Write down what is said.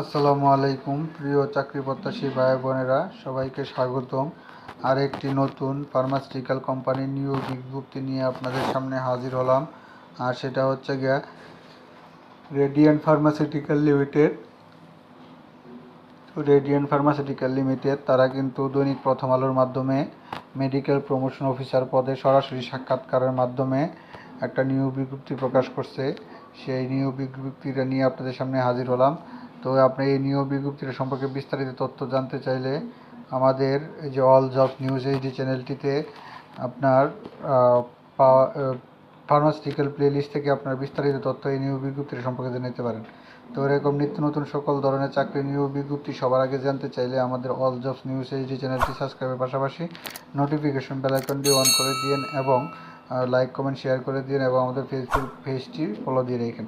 আসসালামু আলাইকুম, প্রিয় চাকরি প্রত্যাশী ভাই বোনেরা, সবাইকে স্বাগতম। আর একটি নতুন ফার্মাসিউটিক্যাল কোম্পানির নিয়োগ বিজ্ঞপ্তি নিয়ে আপনাদের সামনে হাজির হলাম। আর সেটা হচ্ছে গিয়া Radiant pharmaceutical limited Radiant pharmaceutical limited তারা কিন্তু দৈনিক প্রথম আলোর মাধ্যমে মেডিকেল প্রমোশন অফিসার পদে সরাসরি সাক্ষাৎকারের মাধ্যমে একটা নিয়োগ বিজ্ঞপ্তি প্রকাশ করছে। সেই নিয়োগ বিজ্ঞপ্তিটা নিয়ে আপনাদের সামনে হাজির হলাম। তো আপনি এই নিয়োগ বিজ্ঞপ্তিটা সম্পর্কে বিস্তারিত তথ্য জানতে চাইলে আমাদের এই যে অল জব নিউজ এইচডি চ্যানেলটিতে আপনার ফার্মাসিউটিক্যাল প্লেলিস্ট থেকে আপনার বিস্তারিত তথ্য এই নিয়োগ বিজ্ঞপ্তির সম্পর্কে জেনে নিতে পারেন। তো এরকম নিত্য নতুন সকল ধরনের চাকরি নিয়োগ বিজ্ঞপ্তি সবার আগে জানতে চাইলে আমাদের অল জবস নিউজ এইচডি চ্যানেলটি সাবস্ক্রাইবের পাশাপাশি নোটিফিকেশন বেল আইকনটি অন করে দিন এবং লাইক কমেন্ট শেয়ার করে দিন এবং আমাদের ফেসবুক পেজটি ফলো দিয়ে রেখেন।